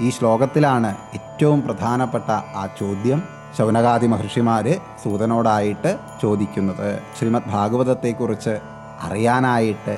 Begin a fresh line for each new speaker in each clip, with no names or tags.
ഈ ശ്ലോകത്തിലാണ് ഏറ്റവും പ്രധാനപ്പെട്ട ആ ചോദ്യം ശൗനകാദി മഹർഷിമാര് സൂതനോടായിട്ട് ചോദിക്കുന്നത്. ശ്രീമദ് ഭാഗവതത്തെക്കുറിച്ച് അറിയാനായിട്ട്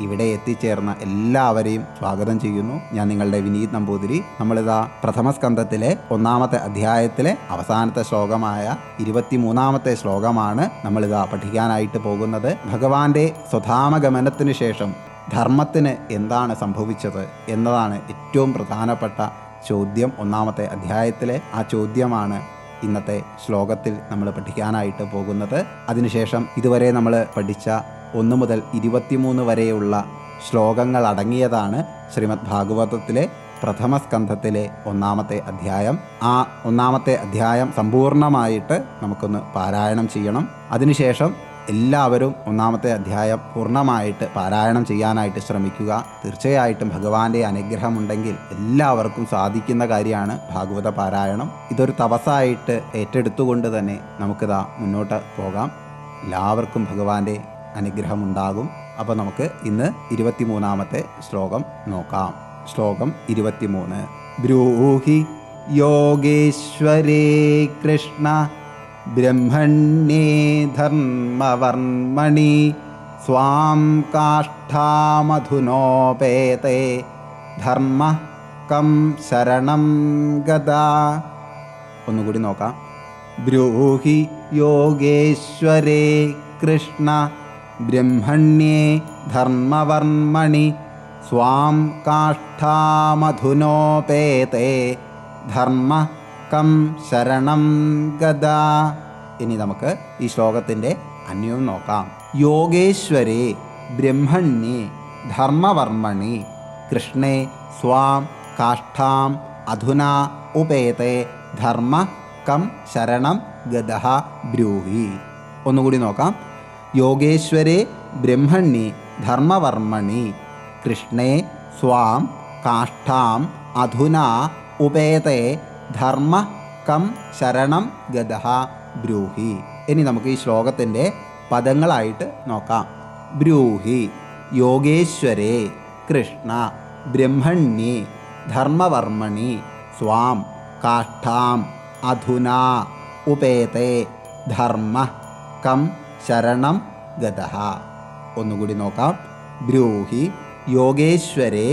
ഇവിടെ എത്തിച്ചേർന്ന എല്ലാവരെയും സ്വാഗതം ചെയ്യുന്നു. ഞാൻ നിങ്ങളുടെ വിനീത് നമ്പൂതിരി. നമ്മളിതാ പ്രഥമ സ്കന്ധത്തിലെ ഒന്നാമത്തെ അധ്യായത്തിലെ അവസാനത്തെ ശ്ലോകമായ ഇരുപത്തിമൂന്നാമത്തെ ശ്ലോകമാണ് നമ്മളിതാ പഠിക്കാനായിട്ട് പോകുന്നത്. ഭഗവാന്റെ സ്വധാമഗമനത്തിന് ശേഷം ധർമ്മത്തിന് എന്താണ് സംഭവിച്ചത് എന്നതാണ് ഏറ്റവും പ്രധാനപ്പെട്ട ചോദ്യം ഒന്നാമത്തെ അധ്യായത്തിലെ ആ ചോദ്യമാണ് ഇന്നത്തെ ശ്ലോകത്തിൽ നമ്മൾ പഠിക്കാനായിട്ട് പോകുന്നത്. അതിനുശേഷം ഇതുവരെ നമ്മൾ പഠിച്ച ഒന്ന് മുതൽ ഇരുപത്തിമൂന്ന് വരെയുള്ള ശ്ലോകങ്ങൾ അടങ്ങിയതാണ് ശ്രീമദ് ഭാഗവതത്തിലെ പ്രഥമ സ്കന്ധത്തിലെ ഒന്നാമത്തെ അധ്യായം. ആ ഒന്നാമത്തെ അധ്യായം സമ്പൂർണമായിട്ട് നമുക്കൊന്ന് പാരായണം ചെയ്യണം. അതിനുശേഷം എല്ലാവരും ഒന്നാമത്തെ അധ്യായം പൂർണമായിട്ട് പാരായണം ചെയ്യാനായിട്ട് ശ്രമിക്കുക. തീർച്ചയായിട്ടും ഭഗവാന്റെ അനുഗ്രഹമുണ്ടെങ്കിൽ എല്ലാവർക്കും സാധിക്കുന്ന കാര്യമാണ് ഭാഗവത പാരായണം. ഇതൊരു തപസ്സായിട്ട് ഏറ്റെടുത്തുകൊണ്ട് തന്നെ നമുക്കിതാ മുന്നോട്ട് പോകാം. എല്ലാവർക്കും ഭഗവാന്റെ അനുഗ്രഹം ഉണ്ടാകും അപ്പോൾ നമുക്ക് ഇന്ന് ഇരുപത്തിമൂന്നാമത്തെ ശ്ലോകം നോക്കാം. ശ്ലോകം ഇരുപത്തിമൂന്ന്. ബ്രൂഹി യോഗേശ്വരേ കൃഷ്ണ ധർമ്മവർമ്മണി സ്വാം കാഷ്ഠാമധുനോപേതേ ധർമ്മ കം ശരണം ഗത ഒന്നുകൂടി നോക്കാം. ബ്രൂഹി യോഗേശ്വരേ കൃഷ്ണ ബ്രഹ്മണ്യേ ധർമ്മവർമ്മണി സ്വാം കാഷ്ഠാമധുനോപേതേ. ധർമ്മ കം ശരണം ഗത ഇനി നമുക്ക് ഈ ശ്ലോകത്തിന്റെ അന്യവും നോക്കാം. യോഗേശ്വരേ ബ്രഹ്മണ്യേ ധർമ്മവർമ്മണി കൃഷ്ണേ സ്വാം കാഷ്ഠാം അധുന ഉപേതേ ധർമ്മ കം ശരണം ഗത ബ്രൂഹി. ഒന്നുകൂടി നോക്കാം. യോഗേശ്വരേ ബ്രഹ്മണ്യേ ധർമ്മവർമ്മണി കൃഷ്ണേ സ്വാം കാഷ്ഠാം അധുന ഉപേതേ ധർമ്മ കം ശരണം ഗതഹ ബ്രൂഹി. ഇനി നമുക്ക് ഈ ശ്ലോകത്തിന്റെ പദങ്ങളായിട്ട് നോക്കാം. ബ്രൂഹി യോഗേശ്വരേ കൃഷ്ണ ബ്രഹ്മണ്യേ ധർമ്മവർമ്മണി സ്വാം കാഷ്ഠാം അധുനാ ഉപേതേ ധർമ്മ കം ശരണം ഗതഃ ഒന്നുകൂടി നോക്കാം. ബ്രൂഹി യോഗേശ്വരേ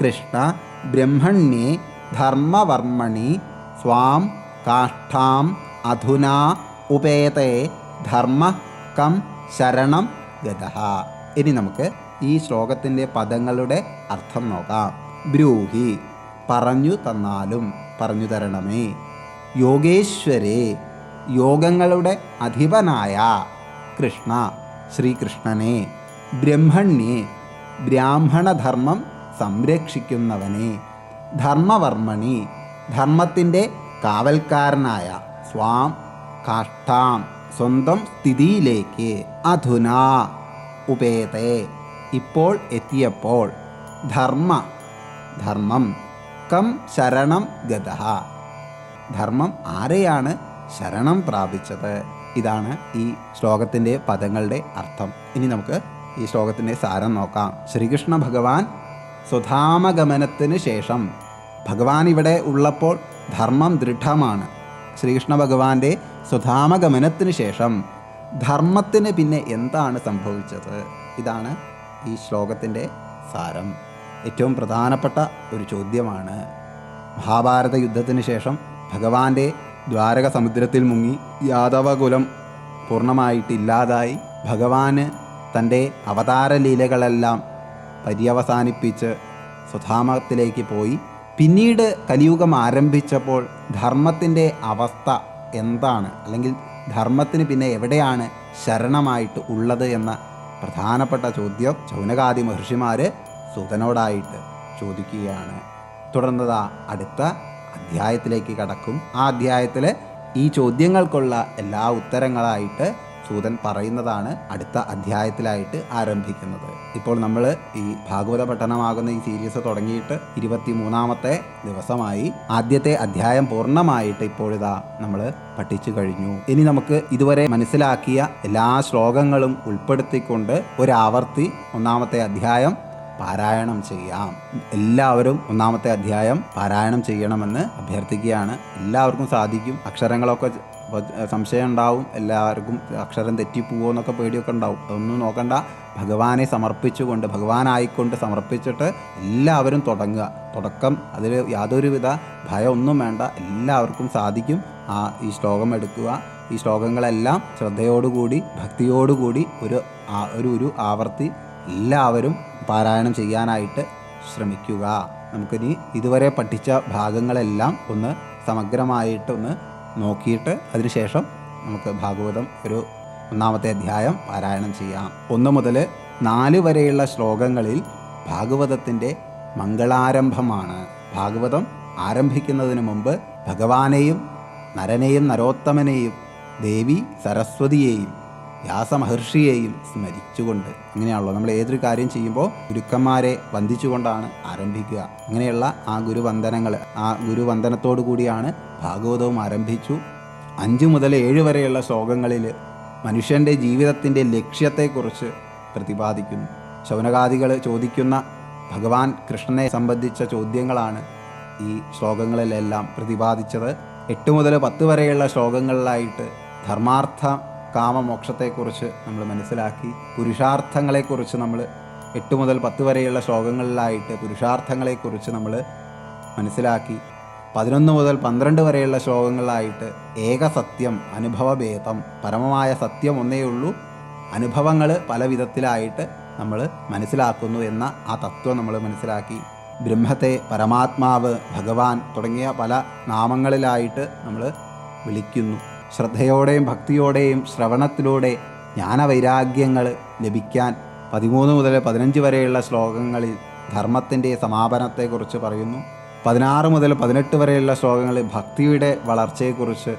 കൃഷ്ണ ബ്രഹ്മണ്യേ ധർമ്മവർമ്മണി സ്വാം കാഷ്ഠാം അധുനാ ഉപേതേ ധർമ്മ കം ശരണം ഗതഃ ഇനി നമുക്ക് ഈ ശ്ലോകത്തിന്റെ പദങ്ങളുടെ അർത്ഥം നോക്കാം. ബ്രൂഹി പറഞ്ഞു തന്നാലും പറഞ്ഞു തരണമേ. യോഗേശ്വരേ യോഗങ്ങളുടെ അധിപനായ കൃഷ്ണ ശ്രീകൃഷ്ണനെ. ബ്രഹ്മണ്യേ ബ്രാഹ്മണധർമ്മം സംരക്ഷിക്കുന്നവനെ. ധർമ്മവർമ്മണി ധർമ്മത്തിന്റെ കാവൽക്കാരനായ സ്വാം കാഷ്ടാം സ്വന്തം സ്ഥിതിയിലേക്ക് അധുന ഉപേതേ. ഇപ്പോൾ എത്തിയപ്പോൾ ധർമ്മ ധർമ്മം കം ശരണം ഗത ധർമ്മം ആരെയാണ് ശരണം പ്രാപിച്ചത്? ഇതാണ് ഈ ശ്ലോകത്തിന്റെ പദങ്ങളുടെ അർത്ഥം. ഇനി നമുക്ക് ഈ ശ്ലോകത്തിന്റെ സാരം നോക്കാം. ശ്രീകൃഷ്ണ ഭഗവാൻ സ്വധാമഗമനത്തിന് ശേഷം ഭഗവാൻ ഇവിടെ ഉള്ളപ്പോൾ ധർമ്മം ദൃഢമാണ്. ശ്രീകൃഷ്ണ ഭഗവാന്റെ സുധാമഗമനത്തിന് ശേഷം ധർമ്മത്തിന് പിന്നെ എന്താണ് സംഭവിച്ചത്? ഇതാണ് ഈ ശ്ലോകത്തിന്റെ സാരം. ഏറ്റവും പ്രധാനപ്പെട്ട ഒരു ചോദ്യമാണ്. മഹാഭാരത യുദ്ധത്തിന് ശേഷം ഭഗവാന്റെ ദ്വാരക സമുദ്രത്തിൽ മുങ്ങി യാദവകുലം പൂർണമായിട്ടില്ലാതായി ഭഗവാന് തന്റെ അവതാരലീലകളെല്ലാം പര്യവസാനിപ്പിച്ച് സുധാമത്തിലേക്ക് പോയി. പിന്നീട് കലിയുഗം ആരംഭിച്ചപ്പോൾ ധർമ്മത്തിന്റെ അവസ്ഥ എന്താണ്? അല്ലെങ്കിൽ ധർമ്മത്തിന് പിന്നെ എവിടെയാണ് ശരണമായിട്ട് ഉള്ളത് എന്ന പ്രധാനപ്പെട്ട ചോദ്യം ചൗനകാദി മഹർഷിമാർ സുതനോടായിട്ട് ചോദിക്കുകയാണ്. തുടർന്നതാ അടുത്ത അധ്യായത്തിലേക്ക് കടക്കും. ആ അധ്യായത്തിൽ ഈ ചോദ്യങ്ങൾക്കുള്ള എല്ലാ ഉത്തരങ്ങളായിട്ട് സൂതൻ പറയുന്നതാണ് അടുത്ത അധ്യായത്തിലായിട്ട് ആരംഭിക്കുന്നത് ഇപ്പോൾ നമ്മൾ ഈ ഭാഗവത പഠനമാകുന്ന ഈ സീരീസ് തുടങ്ങിയിട്ട് ഇരുപത്തി മൂന്നാമത്തെ ദിവസമായി ആദ്യത്തെ അധ്യായം പൂർണമായിട്ട് ഇപ്പോഴിതാ നമ്മൾ പഠിച്ചു കഴിഞ്ഞു ഇനി നമുക്ക് ഇതുവരെ മനസ്സിലാക്കിയ എല്ലാ ശ്ലോകങ്ങളും ഉൾപ്പെടുത്തിക്കൊണ്ട് ഒരാവർത്തി ഒന്നാമത്തെ അധ്യായം പാരായണം ചെയ്യാം എല്ലാവരും ഒന്നാമത്തെ അധ്യായം പാരായണം ചെയ്യണമെന്ന് അഭ്യർത്ഥിക്കുകയാണ് എല്ലാവർക്കും സാധിക്കും അക്ഷരങ്ങളൊക്കെ അപ്പോൾ സംശയം ഉണ്ടാവും. എല്ലാവർക്കും അക്ഷരം തെറ്റിപ്പോവോ എന്നൊക്കെ പേടിയൊക്കെ ഉണ്ടാവും. അതൊന്നും നോക്കണ്ട. ഭഗവാനെ സമർപ്പിച്ചുകൊണ്ട് ഭഗവാനായിക്കൊണ്ട് സമർപ്പിച്ചിട്ട് എല്ലാവരും തുടങ്ങുക. തുടക്കം അതിൽ യാതൊരുവിധ ഭയമൊന്നും വേണ്ട. എല്ലാവർക്കും സാധിക്കും. ആ ഈ ശ്ലോകം എടുക്കുക. ഈ ശ്ലോകങ്ങളെല്ലാം ശ്രദ്ധയോടുകൂടി ഭക്തിയോടുകൂടി ഒരു ഒരു ഒരു ആവർത്തി എല്ലാവരും പാരായണം ചെയ്യാനായിട്ട് ശ്രമിക്കുക. നമുക്കിനി ഇതുവരെ പഠിച്ച ഭാഗങ്ങളെല്ലാം ഒന്ന് സമഗ്രമായിട്ട് ഒന്ന് നോക്കിയിട്ട് അതിനുശേഷം നമുക്ക് ഭാഗവതം ഒരു ഒന്നാമത്തെ അധ്യായം പാരായണം ചെയ്യാം. ഒന്ന് മുതൽ നാല് വരെയുള്ള ശ്ലോകങ്ങളിൽ ഭാഗവതത്തിന്റെ മംഗളാരംഭമാണ്. ഭാഗവതം ആരംഭിക്കുന്നതിന് മുമ്പ് ഭഗവാനെയും നരനെയും നരോത്തമനെയും ദേവി സരസ്വതിയെയും വ്യാസമഹർഷിയെയും സ്മരിച്ചുകൊണ്ട് അങ്ങനെയാണല്ലോ നമ്മൾ ഏതൊരു കാര്യം ചെയ്യുമ്പോൾ ഗുരുക്കന്മാരെ വന്ദിച്ചുകൊണ്ടാണ് ആരംഭിക്കുക. അങ്ങനെയുള്ള ആ ഗുരുവന്ദനങ്ങൾ ആ ഗുരുവന്ദനത്തോടു കൂടിയാണ് ഭാഗവതവും ആരംഭിച്ചു. അഞ്ച് മുതൽ ഏഴ് വരെയുള്ള ശ്ലോകങ്ങളിൽ മനുഷ്യന്റെ ജീവിതത്തിന്റെ ലക്ഷ്യത്തെക്കുറിച്ച് പ്രതിപാദിക്കുന്നു. ശൗനകാദികൾ ചോദിക്കുന്ന ഭഗവാൻ കൃഷ്ണനെ സംബന്ധിച്ച ചോദ്യങ്ങളാണ് ഈ ശ്ലോകങ്ങളിലെല്ലാം പ്രതിപാദിച്ചത്. എട്ട് മുതൽ പത്ത് വരെയുള്ള ശ്ലോകങ്ങളിലായിട്ട് ധർമാർത്ഥ കാമമോക്ഷത്തെക്കുറിച്ച് നമ്മൾ മനസ്സിലാക്കി. പുരുഷാർത്ഥങ്ങളെക്കുറിച്ച് നമ്മൾ എട്ട് മുതൽ പത്ത് വരെയുള്ള ശ്ലോകങ്ങളിലായിട്ട് പുരുഷാർത്ഥങ്ങളെക്കുറിച്ച് നമ്മൾ മനസ്സിലാക്കി. പതിനൊന്ന് മുതൽ പന്ത്രണ്ട് വരെയുള്ള ശ്ലോകങ്ങളിലായിട്ട് ഏകസത്യം അനുഭവഭേദം പരമമായ സത്യം ഒന്നേ ഉള്ളൂ. അനുഭവങ്ങൾ പല വിധത്തിലായിട്ട് നമ്മൾ മനസ്സിലാക്കുന്നു എന്ന ആ തത്വം നമ്മൾ മനസ്സിലാക്കി. ബ്രഹ്മത്തെ പരമാത്മാവ് ഭഗവാൻ തുടങ്ങിയ പല നാമങ്ങളിലായിട്ട് നമ്മൾ വിളിക്കുന്നു. ശ്രദ്ധയോടെയും ഭക്തിയോടെയും ശ്രവണത്തിലൂടെ ജ്ഞാനവൈരാഗ്യങ്ങൾ ലഭിക്കാൻ പതിമൂന്ന് മുതൽ പതിനഞ്ച് വരെയുള്ള ശ്ലോകങ്ങളിൽ ധർമ്മത്തിന്റെ സമാപനത്തെക്കുറിച്ച് പറയുന്നു. പതിനാറ് മുതൽ പതിനെട്ട് വരെയുള്ള ശ്ലോകങ്ങളിൽ ഭക്തിയുടെ വളർച്ചയെക്കുറിച്ച്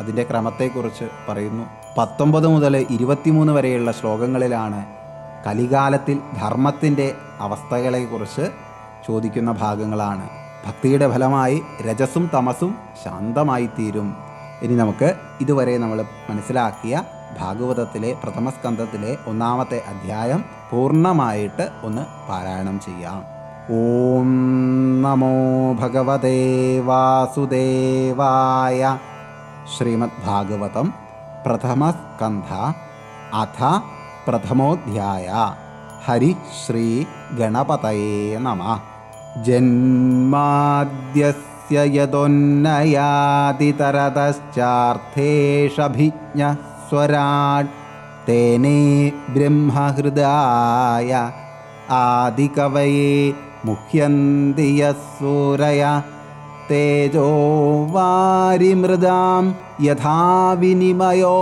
അതിന്റെ ക്രമത്തെക്കുറിച്ച് പറയുന്നു. പത്തൊമ്പത് മുതൽ ഇരുപത്തിമൂന്ന് വരെയുള്ള ശ്ലോകങ്ങളിലാണ് കലികാലത്തിൽ ധർമ്മത്തിന്റെ അവസ്ഥകളെക്കുറിച്ച് ചോദിക്കുന്ന ഭാഗങ്ങളാണ്. ഭക്തിയുടെ ഫലമായി രജസും തമസും ശാന്തമായി തീരും ഇനി നമുക്ക് ഇതുവരെ നമ്മൾ മനസ്സിലാക്കിയ ഭാഗവതത്തിലെ പ്രഥമ സ്കന്ധത്തിലെ ഒന്നാമത്തെ അധ്യായം പൂർണമായിട്ട് ഒന്ന് പാരായണം ചെയ്യാം. ഓം നമോ ഭഗവതേ വാസുദേവായ. ശ്രീമദ് ഭാഗവതം പ്രഥമസ്കന്ധ അഥ പ്രഥമോധ്യായ. ഹരി ശ്രീ ഗണപതയേ നമ. स्य यदोन्नयादितरतश्चार्थेशभिज्ञः स्वराट् तेने ब्रह्महृदाय आदिकवये मुह्यन्ति यः सूरय तेजो वारिमृदां यथा विनिमयो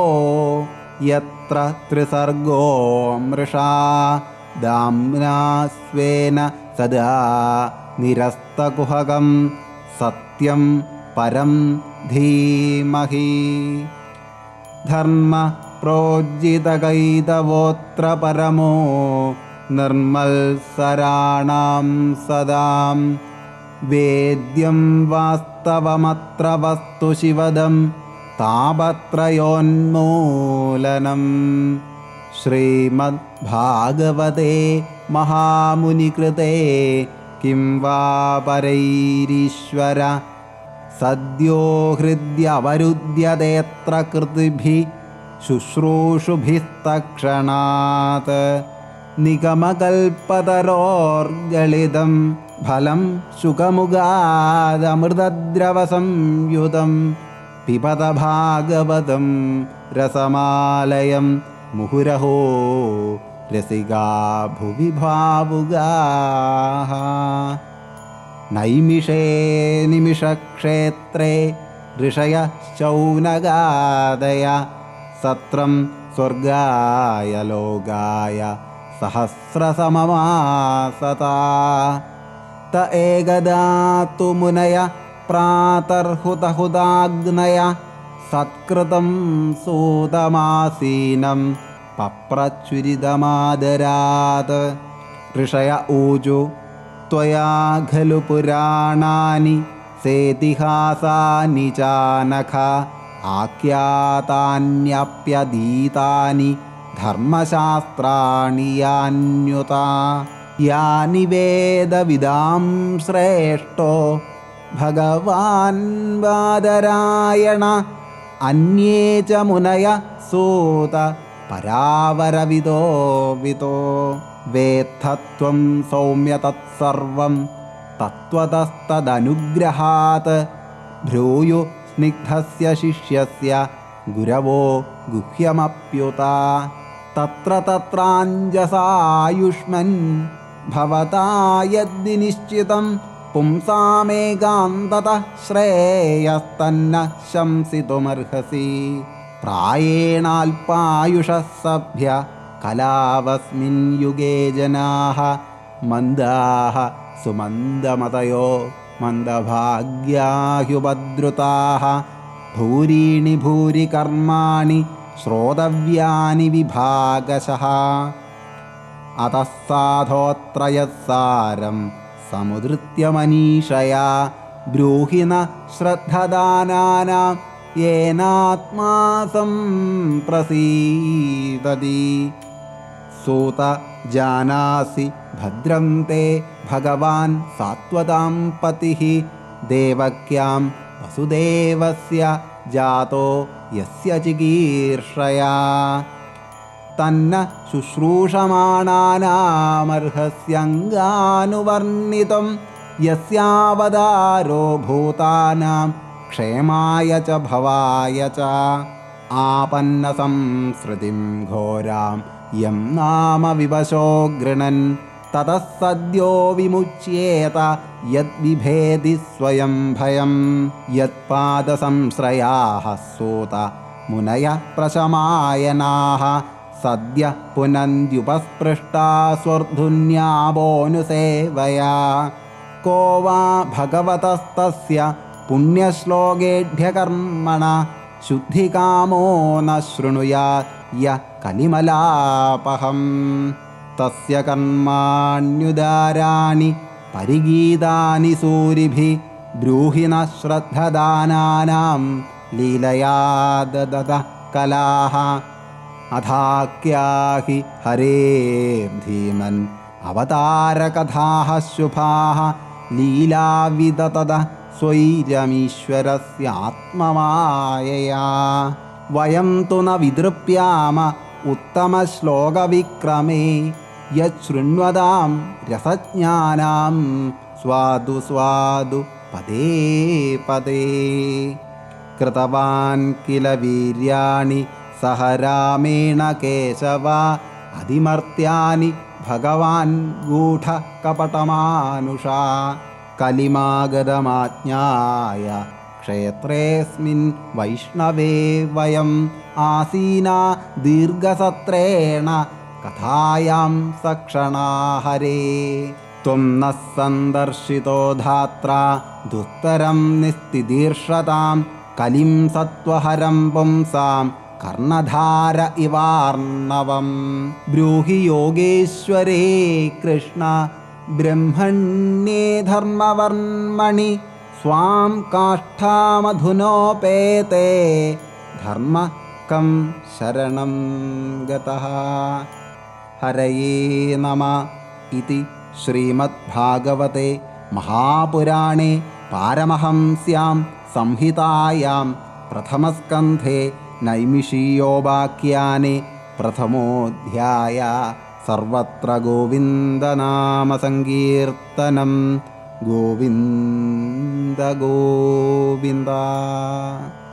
यत्र त्रिसर्गो मृषा दाम्ना स्वेन सदा निरस्तकुहकम् सत्यं परं धीमहि। धर्मप्रोज्जितगैतवोऽत्र परमो निर्मल्सराणां सदां। वेद्यं वास्तवमत्र वस्तु शिवदं तापत्रयोन्मूलनं। श्रीमद्भागवते महामुनिकृते കിം वा परैरीश्वर सद्यो हृद्यवरुध्यतेऽत्र कृतिभिः शुश्रूषुभिस्तक्षणात् निगमकल्पतरोर्गलितं फलं शुकमुगादमृतद्रवसंयुतं पिबत भागवतं रसमालयं मुहुरहो रसिका भुवि भावुगाः नैमिषे निमिषक्षेत्रे ऋषयश्चौनगादय सत्रं स्वर्गाय लोकाय सहस्रसममासता। त एकदा तु मुनय प्रातर्हुतहुदाग्नय सत्कृतं सूतमासीनं पप्रच्युरिदमादरात् ऋषय ऊजो त्वया खलु पुराणानि सेतिहासानि चानख नख धर्मशास्त्राणि यान्युता यानि वेदविदां श्रेष्ठो भगवान् वादरायण अन्ये च मुनय सूत परावरविदो वितो सौम्य तत्सर्वं तत्त्वतस्तदनुग्रहात् भ्रूयु स्निग्धस्य शिष्यस्य गुरवो गुह्यमप्युत तत्र तत्राञ्जसायुष्मन् भवता यद्दि निश्चितं पुंसा मेगान्ततः शंसितुमर्हसि। येणाल्पायुषः सभ्य कलावस्मिन् युगे जनाः मन्दाः सुमन्दमतयो मन्दभाग्याह्युपद्रुताः भूरीणि भूरिकर्माणि श्रोतव्यानि विभागशः अतः साधोत्रयः सारं समुदृत्यमनीषया ब्रूहिण श्रद्धदानानां येनात्मा सम्प्रसीदति। सूत जानासि भद्रं ते भगवान् सात्वतां पतिः। देवक्यां वसुदेवस्य जातो यस्य चिकीर्षया। तन्न शुश्रूषमाणानामर्हस्यङ्गानुवर्णितं यस्यावदारो भूतानां क्षेमा च भवाय च आपन्नसंसृतिं घोरां यं नाम विवशो गृणन् ततः सद्यो विमुच्येत यद्विभेदि स्वयं भयं यत्पादसंश्रयाः सूत मुनय प्रशमायना सद पुनन्द्युपस्पृष्टा स्वर्धुन्यावोऽनुसेवया को वा भगवतस्तस्य पुण्यश्लोकेढ्यकर्मण शुद्धिकामो न शृणुयात् यः कलिमलापहं तस्य कर्माण्युदाराणि परिगीतानि सूरिभिः ब्रूहि न श्रद्धदानानां लीलया ददतः कलाः। अथाख्याहि हरेर्धीमन् अवतारकथाः शुभाः लीलाविदतद स्वैरमीश्वरस्यात्ममायया वयं तु न विदृप्याम उत्तमश्लोकविक्रमे यच्छृण्वतां रसज्ञानां स्वादु स्वादु पदे पदे। कृतवान् किल वीर्याणि सह रामेण केशव अधिमर्त्यानि भगवान् गूढकपटमानुषा कलिमागतमाज्ञाय क्षेत्रेऽस्मिन् वैष्णवे वयम् आसीना दीर्घसत्रेण कथायां सक्षणा हरे त्वं नः सन्दर्शितो धात्रा दुस्तरं निस्तिदीर्षतां कलिं सत्त्वहरं पुंसां कर्णधार इवार्णवं ब्रूहि योगेश्वरे कृष्ण ब्रह्मण्ये धर्मवर्मणि स्वां काष्ठामधुनोपेते धर्म कं शरणं गतः हरये नम इति श्रीमद्भागवते महापुराणे पारमहंस्यां संहितायां प्रथमस्कन्धे नैमिषीयोपाख्याने प्रथमोऽध्याय സർവത്ര ഗോവിന്ദനാമസങ്കീർത്തനം. ഗോവിന്ദ ഗോവിന്ദ.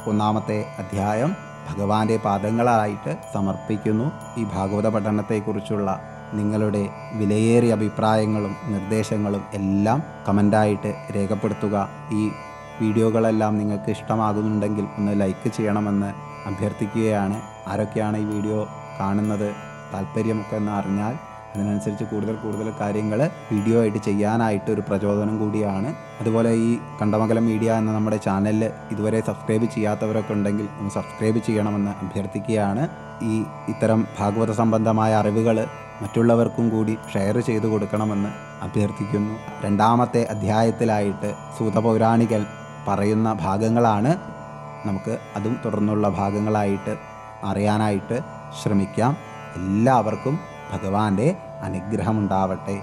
ഒന്നാമത്തെ അധ്യായം ഭഗവാന്റെ പാദങ്ങളായിട്ട് സമർപ്പിക്കുന്നു. ഈ ഭാഗവത പഠനത്തെക്കുറിച്ചുള്ള നിങ്ങളുടെ വിലയേറിയ അഭിപ്രായങ്ങളും നിർദ്ദേശങ്ങളും എല്ലാം കമന്റായിട്ട് രേഖപ്പെടുത്തുക. ഈ വീഡിയോകളെല്ലാം നിങ്ങൾക്ക് ഇഷ്ടമാകുന്നുണ്ടെങ്കിൽ ഒന്ന് ലൈക്ക് ചെയ്യണമെന്ന് അഭ്യർത്ഥിക്കുകയാണ്. ആരൊക്കെയാണ് ഈ വീഡിയോ കാണുന്നത്? താല്പര്യമൊക്കെ എന്ന് അറിഞ്ഞാൽ അതിനനുസരിച്ച് കൂടുതൽ കൂടുതൽ കാര്യങ്ങൾ വീഡിയോ ആയിട്ട് ചെയ്യാനായിട്ട് ഒരു പ്രചോദനം കൂടിയാണ്. അതുപോലെ ഈ കണ്ടമംഗലം മീഡിയ എന്ന നമ്മുടെ ചാനലിൽ ഇതുവരെ സബ്സ്ക്രൈബ് ചെയ്യാത്തവരൊക്കെ ഉണ്ടെങ്കിൽ ഒന്ന് സബ്സ്ക്രൈബ് ചെയ്യണമെന്ന് അഭ്യർത്ഥിക്കുകയാണ്. ഈ ഇത്തരം ഭാഗവത സംബന്ധമായ അറിവുകൾ മറ്റുള്ളവർക്കും കൂടി ഷെയർ ചെയ്തു കൊടുക്കണമെന്ന് അഭ്യർത്ഥിക്കുന്നു. രണ്ടാമത്തെ അധ്യായത്തിലായിട്ട് സൂതപൗരാണികൽ പറയുന്ന ഭാഗങ്ങളാണ്. നമുക്ക് അതും തുടർന്നുള്ള ഭാഗങ്ങളായിട്ട് അറിയാനായിട്ട് ശ്രമിക്കാം. എല്ലാവർക്കും ഭഗവാന്റെ അനുഗ്രഹമുണ്ടാവട്ടെ.